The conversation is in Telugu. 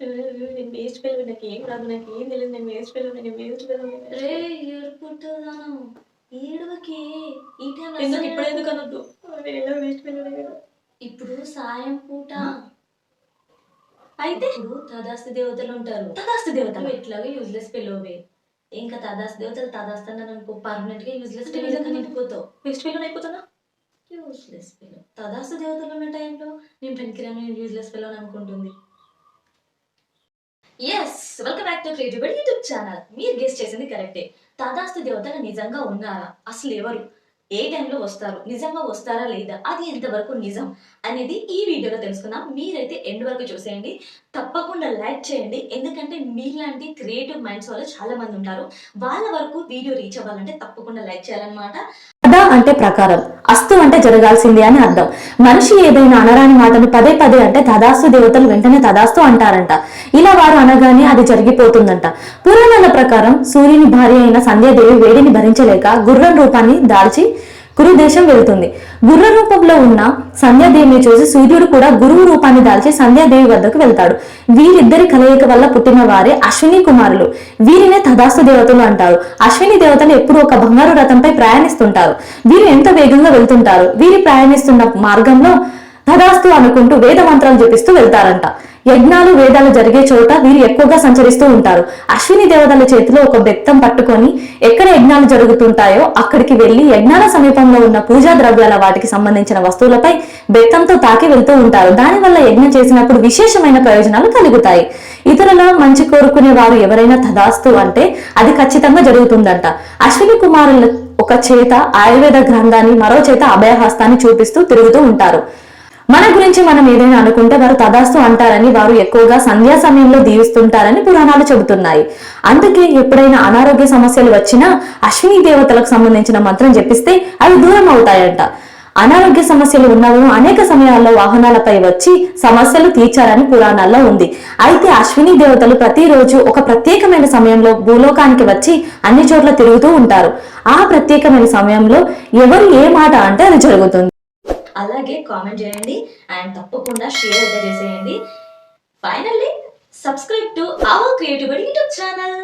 నేను వేస్ట్ పిల్లలు నాకు ఏం రాదు నాకు ఏం తెలియదు నేను వేస్ట్ పిల్లలు నేను వేస్ట్ పిల్లలు రే ఏడుపుంటుందాను. ఏడువకి. ఈ టైంలో ఎందుకు ఇప్పుడు ఎందుకు అనొద్దు? నేను ఎలా వేస్ట్ పిల్లలు కదా ఇప్పుడు సాయం పూట. అయితే? ఇప్పుడు తదాస్తి దేవతలు ఉంటారు. తదాస్తు దేవత నువ్వు ఎట్లాగో యూజ్లెస్ పిల్లవే. ఇంకా తదాస్తి దేవతలు తదాస్తాను అనుకో పర్మనెంట్గా యూజ్లెస్ నిజంగానే? నిండిపోతావు. వేస్ట్ పిల్లలు అయిపోతున్నా యూజ్లెస్ పిల్ల తదాస్తు దేవతలు ఉన్న టైంలో నేను పనికిరాను నేను యూజ్లెస్ పిల్ల అనుకుంటుంది. Yes welcome back to creative YouTube channel మీరు గెస్ట్ చేసింది కరెక్టే తదాస్తు దేవతలు నిజంగా ఉన్నారా? అసలు ఎవరు? ఏ టైంలో వస్తారు? నిజంగా వస్తారా లేదా? అది ఎంతవరకు నిజం అనేది ఈ వీడియోలో తెలుసుకుందాం. మీరైతే ఎండ్ వరకు చూసేయండి. తప్పకుండా లైక్ చేయండి. ఎందుకంటే మీలాంటి క్రియేటివ్ మైండ్స్ వాళ్ళు చాలా మంది ఉంటారు. వాళ్ళ వరకు వీడియో రీచ్ అవ్వాలంటే తప్పకుండా లైక్ చేయాలన్నమాట. తద అంటే ప్రకారం అస్తు అంటే జరగాల్సింది అని అర్థం. మనిషి ఏదైనా అనరాని మాటను పదే పదే అంటే తదాస్తు దేవతలు వెంటనే తదాస్తు అంటారంట. ఇలా వారు అనగానే అది జరిగిపోతుందంట. పురాణాల ప్రకారం సూర్యుని భార్య అయిన సంధ్యాదేవి వేడిని భరించలేక గుర్రం రూపాన్ని దాల్చి గురు దేశం వెళ్తుంది. గుర్ర రూపంలో ఉన్న సంధ్యాదేవిని చూసి సూర్యుడు కూడా గురువు రూపాన్ని దాల్చి సంధ్యాదేవి వద్దకు వెళ్తాడు. వీరిద్దరి కలయిక వల్ల పుట్టిన వారే అశ్విని కుమారులు. వీరినే తదాస్తు దేవతలు అంటారు. అశ్విని దేవతలు ఎప్పుడు ఒక బంగారు రథంపై ప్రయాణిస్తుంటారు. వీరు ఎంత వేగంగా వెళ్తుంటారు. వీరి ప్రయాణిస్తున్న మార్గంలో తదాస్తు అనుకుంటూ వేద మంత్రాలు జపిస్తూ వెళ్తారంట. యజ్ఞాలు వేదాలు జరిగే చోట వీరు ఎక్కువగా సంచరిస్తూ ఉంటారు. అశ్విని దేవతల చేతిలో ఒక బెత్తం పట్టుకొని ఎక్కడ యజ్ఞాలు జరుగుతుంటాయో అక్కడికి వెళ్ళి యజ్ఞాల సమీపంలో ఉన్న పూజా ద్రవ్యాల వాటికి సంబంధించిన వస్తువులపై బెత్తంతో తాకి వెళ్తూ ఉంటారు. దానివల్ల యజ్ఞం చేసినప్పుడు విశేషమైన ప్రయోజనాలు కలుగుతాయి. ఇతరుల మంచి కోరుకునే వారు ఎవరైనా తదాస్తు అంటే అది ఖచ్చితంగా జరుగుతుందంట. అశ్విని కుమారుల ఒక చేత ఆయుర్వేద గ్రంథాన్ని మరో చేత అభయహస్తాన్ని చూపిస్తూ తిరుగుతూ ఉంటారు. మన గురించి మనం ఏదైనా అనుకుంటే వారు తదాస్తు అంటారని వారు ఎక్కువగా సంధ్యా సమయంలో దీవిస్తుంటారని పురాణాలు చెబుతున్నాయి. అందుకే ఎప్పుడైనా అనారోగ్య సమస్యలు వచ్చినా అశ్విని దేవతలకు సంబంధించిన మంత్రం జపిస్తే అవి దూరం అవుతాయంట. అనారోగ్య సమస్యలు ఉన్నవారు అనేక సమయాల్లో వాహనాలపై వచ్చి సమస్యలు తీర్చారని పురాణాల్లో ఉంది. అయితే అశ్విని దేవతలు ప్రతిరోజు ఒక ప్రత్యేకమైన సమయంలో భూలోకానికి వచ్చి అన్ని చోట్ల తిరుగుతూ ఉంటారు. ఆ ప్రత్యేకమైన సమయంలో ఎవరు ఏ మాట అంటే అది జరుగుతుంది. అలాగే కామెంట్ చేయండి అండ్ తప్పకుండా షేర్ అయితే చేసేయండి finally subscribe to our creative YouTube channel